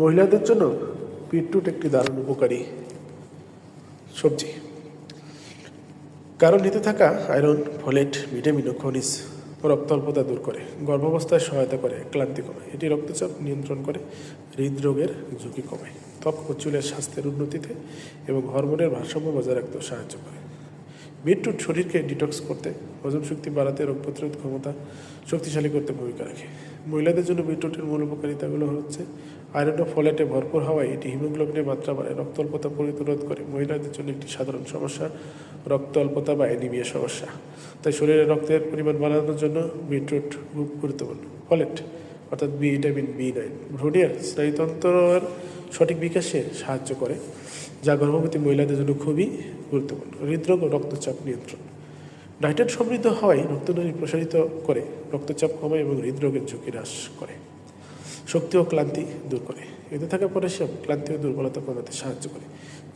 মহিলাদের জন্য বিটরুট একটি দারুণ উপকারী সবজি। কারণ নিতে থাকা আয়রন, ফলেট, ভিটামিন ও খনিজ রক্ত অল্পতা দূর করে, গর্ভাবস্থায় সহায়তা করে, ক্লান্তি কমায় এটি রক্তচাপ নিয়ন্ত্রণ করে, হৃদরোগের ঝুঁকি কমায় ত্বক ও চুলের স্বাস্থ্যের উন্নতিতে এবং হরমোনের ভারসাম্য বজায় রাখতেও সাহায্য করে। বিটরুট শরীরকে ডিটক্স করতে, হজম শক্তি বাড়াতে রোগ প্রতিরোধ ক্ষমতা শক্তিশালী করতে ভূমিকা রাখে। মহিলাদের জন্য বিটরুটের মূল উপকারিতাগুলো হচ্ছে আয়রন ও ফলেটে ভরপুর হওয়ায় এটি হিমোগ্লোবিনের মাত্রা বাড়ায়। রক্ত অল্পতা প্রতিরোধ করে। মহিলাদের জন্য একটি সাধারণ সমস্যা রক্ত অল্পতা বা অ্যানিমিয়া সমস্যা। তাই শরীরে রক্তের পরিমাণ বাড়ানোর জন্য বিটরুট খুব গুরুত্বপূর্ণ। ফলেট, অর্থাৎ বি ভিটামিন বি নাইন। ভ্রুডিয়ার স্নায়ুতন্ত্রের সঠিক বিকাশে সাহায্য করে, যা গর্ভবতী মহিলাদের জন্য খুবই গুরুত্বপূর্ণ। হৃদরোগ ও রক্তচাপ নিয়ন্ত্রণ। নাইট্রেট সমৃদ্ধ হওয়ায় রক্তনালী প্রসারিত করে, রক্তচাপ কমায় এবং হৃদরোগের ঝুঁকি হ্রাস করে। শক্তি ও ক্লান্তি দূর করে। এতে থাকা পটাশিয়াম ক্লান্তি ও দুর্বলতা কমাতে সাহায্য করে,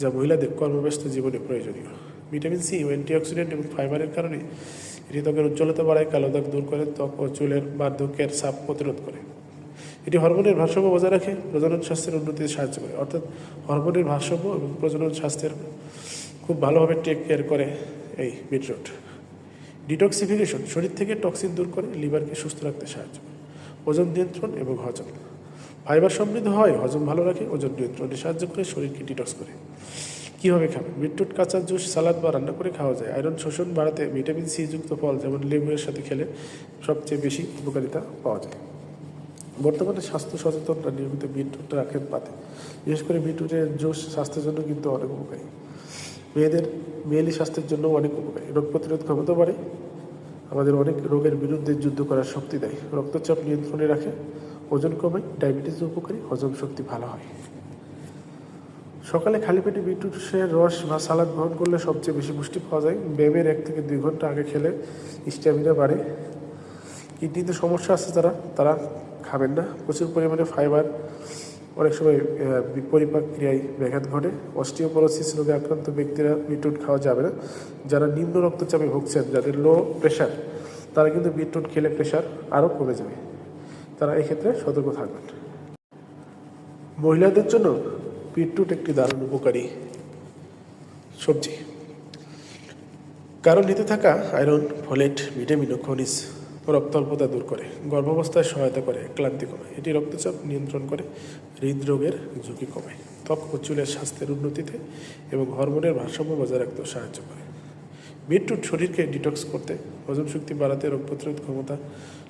যা মহিলাদের কর্মব্যস্ত জীবনে প্রয়োজনীয়। ভিটামিন সি ও অ্যান্টিঅক্সিডেন্ট এবং ফাইবারের কারণে এটি উজ্জ্বলতা বাড়ায়, কালো দাগ দূর করে, ত্বক ও চুলের বার্ধক্যের চাপ প্রতিরোধ করে। এটি হরমোনের ভারসাম্য বজায় রাখে, প্রজনন স্বাস্থ্যের উন্নতিতে সাহায্য করে। অর্থাৎ হরমোনের ভারসাম্য এবং প্রজনন স্বাস্থ্যের খুব ভালোভাবে টেক কেয়ার করে এই বিটরুট ডিটক্সিফিকেশন শরীর থেকে টক্সিন দূর করে লিভারকে সুস্থ রাখতে সাহায্য করে। ওজন নিয়ন্ত্রণ এবং হজম। ফাইবার সমৃদ্ধ হয়, হজম ভালো রাখে, ওজন নিয়ন্ত্রণে সাহায্য করে, শরীরকে ডিটক্স করে। কীভাবে খাবেন? বিটরুট, কাঁচা জুস, সালাদ বা রান্না করে খাওয়া যায়। আয়রন শোষণ বাড়াতে ভিটামিন সি যুক্ত ফল, যেমন লেবুয়ের সাথে খেলে সবচেয়ে বেশি উপকারিতা পাওয়া যায়। বর্তমানে স্বাস্থ্য সচেতনরা নিয়মিত বিটরুট রাখেন পাতে। বিশেষ করে বিটরুটের জুস স্বাস্থ্যের জন্য কিন্তু অনেক উপকারী। মেয়েদের মেয়েলি স্বাস্থ্যের জন্য অনেক উপকারী। রোগ প্রতিরোধ ক্ষমতা বাড়ে। আমাদের অনেক রোগের বিরুদ্ধে যুদ্ধ করার শক্তি দেয়। রক্তচাপ নিয়ন্ত্রণে রাখে, ওজন কমায়, ডায়াবেটিস উপকারী, হজম শক্তি ভালো হয়। সকালে খালি পেটে বিটরুটের রস বা সালাদ গ্রহণ করলে সবচেয়ে বেশি পুষ্টি পাওয়া যায়। ব্যায়ামের এক থেকে দুই ঘণ্টা আগে খেলে স্ট্যামিনা বাড়ে। কিডনিতে সমস্যা আছে যারা, তারা খাবেন না। প্রচুর পরিমাণে ফাইবার অনেক সময় পরিপাক ক্রিয়ায় ব্যাঘাত ঘটে। অস্টিওপরোসিস রোগে আক্রান্ত ব্যক্তিরা বিটরুট খাওয়া যাবে না। যারা নিম্ন রক্তচাপে ভুগছেন, যাদের লো প্রেশার তারা কিন্তু বিটরুট খেলে প্রেশার আরও কমে যাবে। তারা এক্ষেত্রে সতর্ক থাকবেন। মহিলাদের জন্য বিটরুট একটি দারুণ উপকারী সবজি। কারণ নিতে থাকা আয়রন, ফলেট, ভিটামিন ও খনিজ রক্ত অল্পতা দূর করে, গর্ভাবস্থায় সহায়তা করে, ক্লান্তি কমায় এটি রক্তচাপ নিয়ন্ত্রণ করে, হৃদরোগের ঝুঁকি কমায় ত্বক ও চুলের স্বাস্থ্যের উন্নতিতে এবং হরমোনের ভারসাম্য বজায় রাখতেও সাহায্য করে। বিটরুট শরীরকে ডিটক্স করতে, হজম শক্তি বাড়াতে, রোগ প্রতিরোধ ক্ষমতা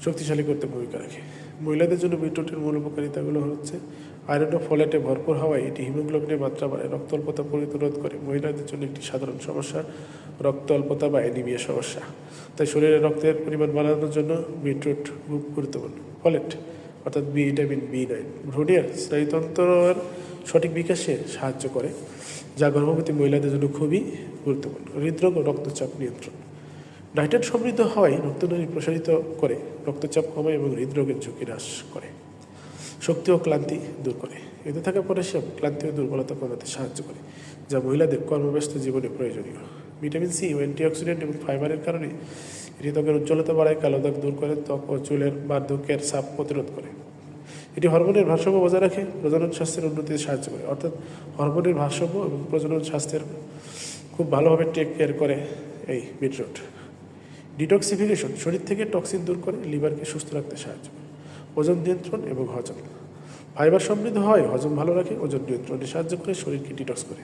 শক্তিশালী করতে ভূমিকা রাখে। মহিলাদের জন্য বিটরুটের মূল উপকারিতাগুলো হচ্ছে আয়রন ও ফলেটে ভরপুর হওয়ায় এটি হিমোগ্লোবিনের মাত্রা বাড়ায় রক্ত অল্পতা প্রতিরোধ করে। মহিলাদের জন্য একটি সাধারণ সমস্যা রক্ত অল্পতা বা অ্যানিমিয়া সমস্যা। তাই শরীরে রক্তের পরিমাণ বাড়ানোর জন্য বিটরুট খুব গুরুত্বপূর্ণ। ফলেট অর্থাৎ বি ভিটামিন বি নাইন ভ্রুডিয়ার স্নায়ুতন্ত্রের সঠিক বিকাশে সাহায্য করে, যা গর্ভবতী মহিলাদের জন্য খুবই গুরুত্বপূর্ণ। হৃদরোগ ও রক্তচাপ নিয়ন্ত্রণ। নাইট্রেট সমৃদ্ধ হওয়ায় রক্তনালী প্রসারিত করে, রক্তচাপ কমায় এবং হৃদরোগের ঝুঁকি হ্রাস করে। শক্তি ও ক্লান্তি দূর করে। এতে থাকা পটাশিয়াম ক্লান্তি ও দুর্বলতা কমাতে সাহায্য করে, যা মহিলাদের কর্মব্যস্ত জীবনে প্রয়োজনীয়। ভিটামিন সি ও অ্যান্টিঅক্সিডেন্ট এবং ফাইবারের কারণে ত্বকের উজ্জ্বলতা বাড়ায়, কালো দাগ দূর করে ত্বক ও চুলের বার্ধক্যের চাপ প্রতিরোধ করে। এটি হরমোনের ভারসাম্য বজায় রাখে, প্রজনন স্বাস্থ্যের উন্নতিতে সাহায্য করে। অর্থাৎ হরমোনের ভারসাম্য এবং প্রজনন স্বাস্থ্যের খুব ভালোভাবে টেক কেয়ার করে এই বিটরুট ডিটক্সিফিকেশন শরীর থেকে টক্সিন দূর করে লিভারকে সুস্থ রাখতে সাহায্য করে। ওজন নিয়ন্ত্রণ এবং হজম। ফাইবার সমৃদ্ধ হয়, হজম ভালো রাখে, ওজন নিয়ন্ত্রণে সাহায্য করে, শরীরকে ডিটক্স করে।